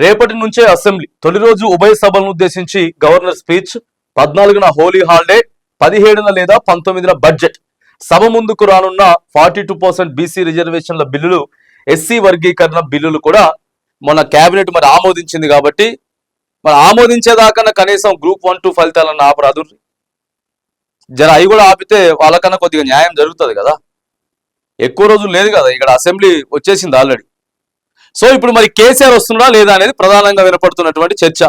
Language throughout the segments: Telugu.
రేపటి నుంచే అసెంబ్లీ తొలి రోజు ఉభయ సభలను ఉద్దేశించి గవర్నర్ స్పీచ్ పద్నాలుగున హోలీ హాలిడే పదిహేడున లేదా పంతొమ్మిదిన బడ్జెట్. సభ ముందుకు రానున్న ఫార్టీ టూ పర్సెంట్ బీసీ రిజర్వేషన్ల బిల్లులు ఎస్సీ వర్గీకరణ బిల్లులు కూడా మన కేబినెట్ మరి ఆమోదించింది కాబట్టి మరి ఆమోదించేదాకన్నా కనీసం గ్రూప్ వన్ టూ ఫలితాలన్న ఆపరాదు జర అవి కూడా ఆపితే వాళ్ళకన్నా కొద్దిగా న్యాయం జరుగుతుంది కదా. ఎక్కువ రోజులు లేదు కదా ఇక్కడ అసెంబ్లీ వచ్చేసింది ఆల్రెడీ. సో ఇప్పుడు మరి కేసీఆర్ వస్తున్నాడా లేదా అనేది ప్రధానంగా వినపడుతున్నటువంటి చర్చ.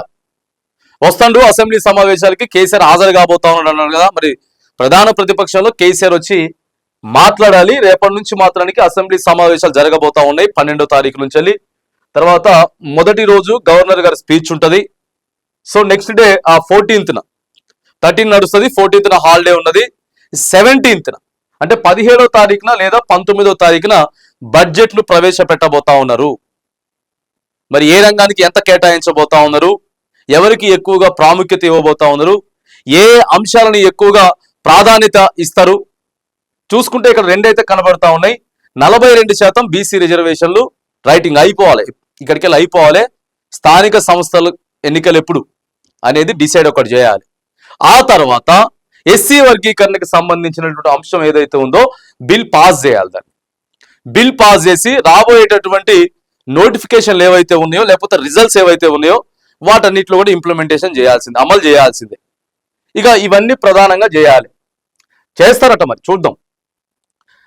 వస్తాడు అసెంబ్లీ సమావేశాలకి కేసీఆర్ హాజరు కాబోతా ఉన్నాడు కదా. మరి ప్రధాన ప్రతిపక్షంలో కేసీఆర్ వచ్చి మాట్లాడాలి. రేపటి నుంచి మాత్రానికి అసెంబ్లీ సమావేశాలు జరగబోతా ఉన్నాయి పన్నెండో తారీఖు నుంచి వెళ్ళి. తర్వాత మొదటి రోజు గవర్నర్ గారి స్పీచ్ ఉంటుంది. సో నెక్స్ట్ డే ఆ ఫోర్టీన్త్న థర్టీన్ నడుస్తుంది ఫోర్టీన్త్న హాలిడే ఉన్నది. సెవెంటీన్త్న అంటే పదిహేడో తారీఖున లేదా పంతొమ్మిదో తారీఖున బడ్జెట్లు ప్రవేశపెట్టబోతా ఉన్నారు. మరి ఏ రంగానికి ఎంత కేటాయించబోతా ఉన్నారు? ఎవరికి ఎక్కువగా ప్రాముఖ్యత ఇవ్వబోతా ఉన్నారు? ఏ అంశాలను ఎక్కువగా ప్రాధాన్యత ఇస్తారు? చూసుకుంటే ఇక్కడ రెండైతే కనబడతా ఉన్నాయి. నలభై రెండు శాతం బీసీ రిజర్వేషన్లు రైటింగ్ అయిపోవాలి. ఇక్కడికి వెళ్ళి అయిపోవాలి. స్థానిక సంస్థలు ఎన్నికలు ఎప్పుడు అనేది డిసైడ్ ఒకటి చేయాలి. ఆ తర్వాత ఎస్సీ వర్గీకరణకు సంబంధించినటువంటి అంశం ఏదైతే ఉందో బిల్ పాస్ చేయాలి దాన్ని. బిల్ పాస్ చేసి రాబోయేటటువంటి నోటిఫికేషన్లు ఏవైతే ఉన్నాయో లేకపోతే రిజల్ట్స్ ఏవైతే ఉన్నాయో వాటన్నిటిలో కూడా ఇంప్లిమెంటేషన్ చేయాల్సిందే అమలు చేయాల్సిందే. ఇక ఇవన్నీ ప్రధానంగా చేయాలి. చేస్తారట మరి చూద్దాం.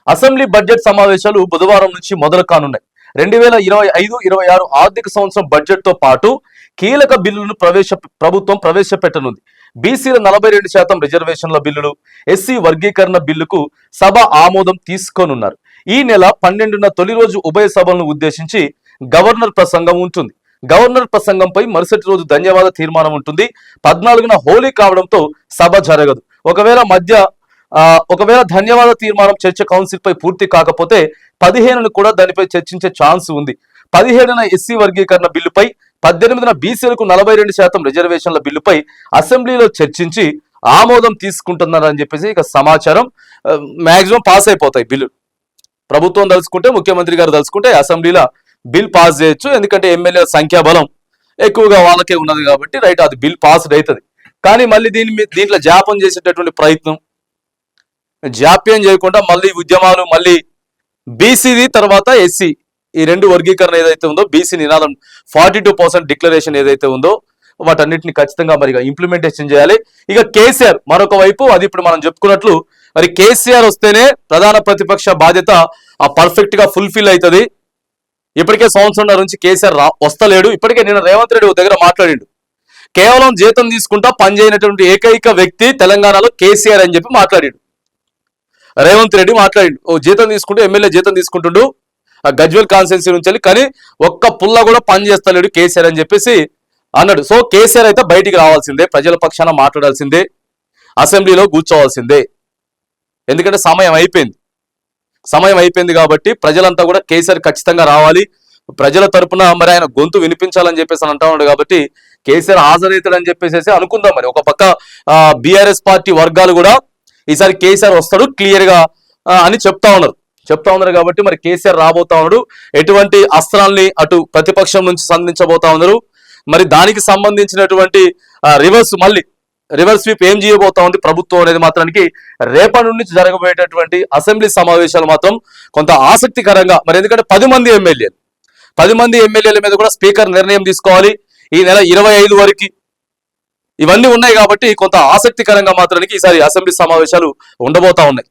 అసెంబ్లీ బడ్జెట్ సమావేశాలు బుధవారం నుంచి మొదలు కానున్నాయి. రెండు వేల ఇరవై ఐదు ఇరవై ఆరు ఆర్థిక సంవత్సరం బడ్జెట్తో పాటు కీలక బిల్లులను ప్రవేశ ప్రభుత్వం ప్రవేశపెట్టనుంది. బీసీల నలభై రెండు శాతం రిజర్వేషన్ల బిల్లులు ఎస్సీ వర్గీకరణ బిల్లుకు సభ ఆమోదం తీసుకోనున్నారు. ఈ నెల పన్నెండున తొలి రోజు ఉభయ సభలను ఉద్దేశించి గవర్నర్ ప్రసంగం ఉంటుంది. గవర్నర్ ప్రసంగంపై మరుసటి రోజు ధన్యవాద తీర్మానం ఉంటుంది. పద్నాలుగున హోలీ కావడంతో సభ జరగదు. ఒకవేళ మధ్య ఒకవేళ ధన్యవాద తీర్మానం చర్చ కౌన్సిల్ పై పూర్తి కాకపోతే పదిహేనును కూడా దానిపై చర్చించే ఛాన్స్ ఉంది. పదిహేడున ఎస్సీ వర్గీకరణ బిల్లుపై పద్దెనిమిదిన బీసీలకు నలభై రెండు శాతం రిజర్వేషన్ల బిల్లుపై అసెంబ్లీలో చర్చించి ఆమోదం తీసుకుంటున్నారని చెప్పేసి ఇక సమాచారం మాక్సిమం పాస్ అయిపోతాయి బిల్లు ప్రభుత్వం తలుచుకుంటే ముఖ్యమంత్రి గారు తలుచుకుంటే అసెంబ్లీలో బిల్ పాస్ చేయొచ్చు ఎందుకంటే ఎమ్మెల్యే సంఖ్యాబలం ఎక్కువగా వాళ్ళకే ఉన్నది కాబట్టి రైట్ అది బిల్ పాస్డ్ అవుతుంది. కానీ మళ్ళీ దీని మీద దీంట్లో జాప్యం చేసేటటువంటి ప్రయత్నం జాప్యం చేయకుండా మళ్ళీ ఉద్యమాలు మళ్ళీ బీసీది తర్వాత ఎస్సీ ఈ రెండు వర్గీకరణ ఏదైతే ఉందో బీసీ నినాదం ఫార్టీ టూ పర్సెంట్ డిక్లరేషన్ ఏదైతే ఉందో వాటన్నిటిని ఖచ్చితంగా మరి ఇంప్లిమెంటేషన్ చేయాలి. ఇక కేసీఆర్ మరొక వైపు అది ఇప్పుడు మనం చెప్పుకున్నట్లు మరి కేసీఆర్ వస్తేనే ప్రధాన ప్రతిపక్ష బాధ్యత ఆ పర్ఫెక్ట్గా ఫుల్ఫిల్ అవుతుంది. ఇప్పటికే సంవత్సరం నుంచి కేసీఆర్ రా వస్తలేడు. ఇప్పటికే నిన్న రేవంత్ రెడ్డి దగ్గర మాట్లాడిండు. కేవలం జీతం తీసుకుంటా పనిచేయనటువంటి ఏకైక వ్యక్తి తెలంగాణలో కేసీఆర్ అని చెప్పి మాట్లాడాడు. రేవంత్ రెడ్డి మాట్లాడిండు. ఓ జీతం తీసుకుంటూ ఎమ్మెల్యే జీతం తీసుకుంటుండు. ఆ గజ్వెల్ కాన్స్టెన్సీ నుంచి వెళ్ళి కానీ ఒక్క పుల్ల కూడా పని చేస్తలేడు కేసీఆర్ అని చెప్పేసి అన్నాడు. సో కేసీఆర్ అయితే బయటికి రావాల్సిందే ప్రజల పక్షాన మాట్లాడాల్సిందే అసెంబ్లీలో కూర్చోవాల్సిందే. ఎందుకంటే సమయం అయిపోయింది. సమయం అయిపోయింది కాబట్టి ప్రజలంతా కూడా కేసీఆర్ ఖచ్చితంగా రావాలి. ప్రజల తరపున మరి ఆయన గొంతు వినిపించాలని చెప్పేసి అని అంటా ఉన్నాడు కాబట్టి కేసీఆర్ హాజరవుతాడని చెప్పేసి అనుకుందాం మరి. ఒక పక్క బీఆర్ఎస్ పార్టీ వర్గాలు కూడా ఈసారి కేసీఆర్ వస్తాడు క్లియర్గా అని చెప్తా ఉన్నారు. చెప్తా ఉన్నారు కాబట్టి మరి కేసీఆర్ రాబోతా ఉన్నాడు. ఎటువంటి అస్త్రాల్ని అటు ప్రతిపక్షం నుంచి సంధించబోతా ఉన్నారు. మరి దానికి సంబంధించినటువంటి రివర్స్ మళ్ళీ రివర్స్ స్వీప్ ఏం చేయబోతా ఉంది ప్రభుత్వం అనేది మాత్రానికి రేపటి నుంచి జరగబోయేటటువంటి అసెంబ్లీ సమావేశాలు మాత్రం కొంత ఆసక్తికరంగా మరి ఎందుకంటే పది మంది ఎమ్మెల్యేలు. పది మంది ఎమ్మెల్యేల మీద కూడా స్పీకర్ నిర్ణయం తీసుకోవాలి. ఈ నెల ఇరవై ఐదు వరకు ఇవన్నీ ఉన్నాయి కాబట్టి కొంత ఆసక్తికరంగా మాత్రానికి ఈసారి అసెంబ్లీ సమావేశాలు ఉండబోతా ఉన్నాయి.